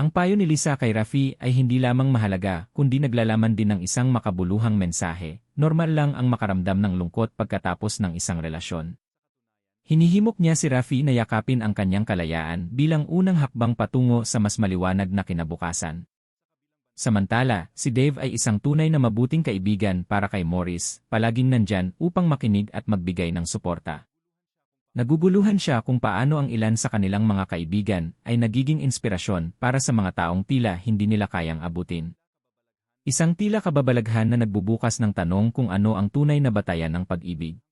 Ang payo ni Lisa kay Rafi ay hindi lamang mahalaga kundi naglalaman din ng isang makabuluhang mensahe. Normal lang ang makaramdam ng lungkot pagkatapos ng isang relasyon. Hinihimok niya si Rafi na yakapin ang kanyang kalayaan bilang unang hakbang patungo sa mas maliwanag na kinabukasan. Samantala, si Dave ay isang tunay na mabuting kaibigan para kay Morris, palaging nandyan upang makinig at magbigay ng suporta. Naguguluhan siya kung paano ang ilan sa kanilang mga kaibigan ay nagiging inspirasyon para sa mga taong tila hindi nila kayang abutin. Isang tila kababalaghan na nagbubukas ng tanong kung ano ang tunay na batayan ng pag-ibig.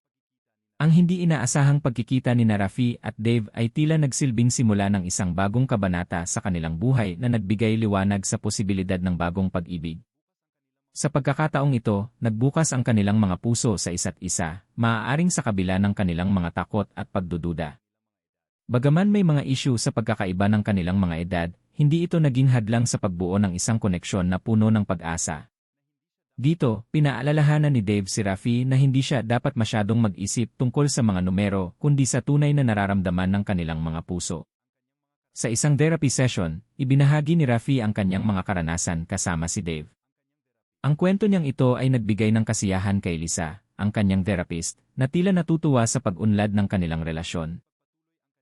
Ang hindi inaasahang pagkikita ni Narafi at Dave ay tila nagsilbing simula ng isang bagong kabanata sa kanilang buhay na nagbigay liwanag sa posibilidad ng bagong pag-ibig. Sa pagkakataong ito, nagbukas ang kanilang mga puso sa isa't isa, maaaring sa kabila ng kanilang mga takot at pagdududa. Bagaman may mga issue sa pagkakaiba ng kanilang mga edad, hindi ito naging hadlang sa pagbuo ng isang koneksyon na puno ng pag-asa. Dito, pinaalalahanan ni Dave si Rafi na hindi siya dapat masyadong mag-isip tungkol sa mga numero kundi sa tunay na nararamdaman ng kanilang mga puso. Sa isang therapy session, ibinahagi ni Rafi ang kanyang mga karanasan kasama si Dave. Ang kwento niyang ito ay nagbigay ng kasiyahan kay Lisa, ang kanyang therapist, na tila natutuwa sa pag-unlad ng kanilang relasyon.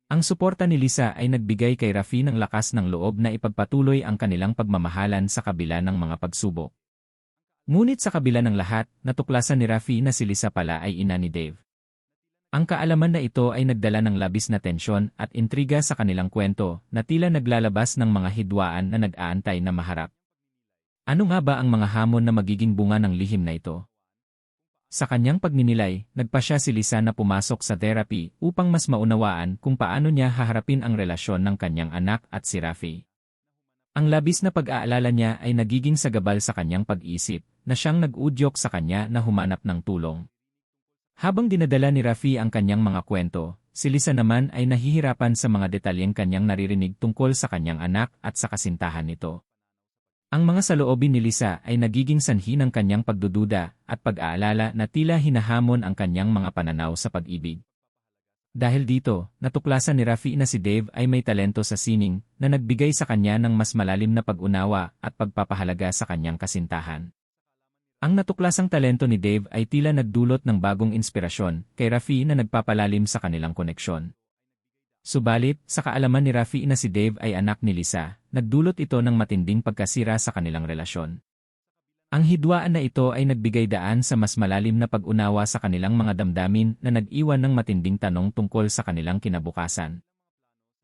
Ang suporta ni Lisa ay nagbigay kay Rafi ng lakas ng loob na ipagpatuloy ang kanilang pagmamahalan sa kabila ng mga pagsubok. Ngunit sa kabila ng lahat, natuklasan ni Rafi na si Lisa pala ay ina ni Dave. Ang kaalaman na ito ay nagdala ng labis na tensyon at intriga sa kanilang kwento na tila naglalabas ng mga hidwaan na nag-aantay na maharap. Ano nga ba ang mga hamon na magiging bunga ng lihim na ito? Sa kanyang pagninilay, nagpa siya si Lisa na pumasok sa therapy upang mas maunawaan kung paano niya haharapin ang relasyon ng kanyang anak at si Rafi. Ang labis na pag-aalala niya ay nagiging sagabal sa kanyang pag-isip na siyang nag-udyok sa kanya na humanap ng tulong. Habang dinadala ni Rafi ang kanyang mga kwento, si Lisa naman ay nahihirapan sa mga detalyeng kanyang naririnig tungkol sa kanyang anak at sa kasintahan nito. Ang mga saloobin ni Lisa ay nagiging sanhi ng kanyang pagdududa at pag-aalala na tila hinahamon ang kanyang mga pananaw sa pag-ibig. Dahil dito, natuklasan ni Rafi na si Dave ay may talento sa sining na nagbigay sa kanya ng mas malalim na pag-unawa at pagpapahalaga sa kanyang kasintahan. Ang natuklasang talento ni Dave ay tila nagdulot ng bagong inspirasyon kay Rafi na nagpapalalim sa kanilang koneksyon. Subalit, sa kaalaman ni Rafi na si Dave ay anak ni Lisa, nagdulot ito ng matinding pagkasira sa kanilang relasyon. Ang hidwaan na ito ay nagbigay daan sa mas malalim na pag-unawa sa kanilang mga damdamin na nag-iwan ng matinding tanong tungkol sa kanilang kinabukasan.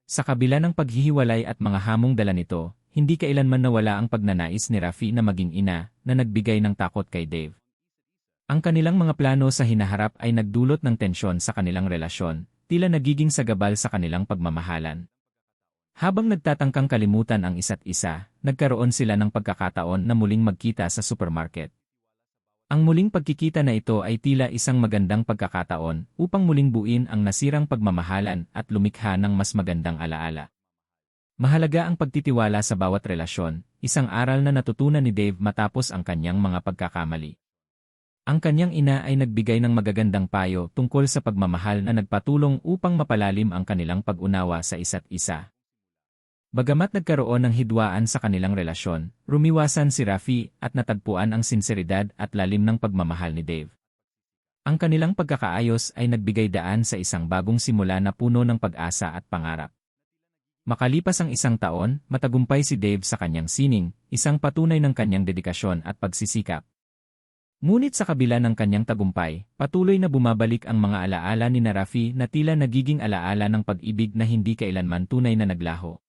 Sa kabila ng paghihiwalay at mga hamong dala nito, hindi kailanman nawala ang pagnanais ni Rafi na maging ina na nagbigay ng takot kay Dave. Ang kanilang mga plano sa hinaharap ay nagdulot ng tensyon sa kanilang relasyon, tila nagiging sagabal sa kanilang pagmamahalan. Habang nagtatangkang kalimutan ang isa't isa, nagkaroon sila ng pagkakataon na muling magkita sa supermarket. Ang muling pagkikita na ito ay tila isang magandang pagkakataon upang muling buin ang nasirang pagmamahalan at lumikha ng mas magandang alaala. Mahalaga ang pagtitiwala sa bawat relasyon, isang aral na natutunan ni Dave matapos ang kanyang mga pagkakamali. Ang kanyang ina ay nagbigay ng magagandang payo tungkol sa pagmamahal na nagpatulong upang mapalalim ang kanilang pag-unawa sa isa't isa. Bagamat nagkaroon ng hidwaan sa kanilang relasyon, rumiwasan si Rafi at natagpuan ang sinseridad at lalim ng pagmamahal ni Dave. Ang kanilang pagkakaayos ay nagbigay daan sa isang bagong simula na puno ng pag-asa at pangarap. Makalipas ang isang taon, matagumpay si Dave sa kanyang sining, isang patunay ng kanyang dedikasyon at pagsisikap. Ngunit sa kabila ng kanyang tagumpay, patuloy na bumabalik ang mga alaala ni Narafi na tila nagiging alaala ng pag-ibig na hindi kailanman tunay na naglaho.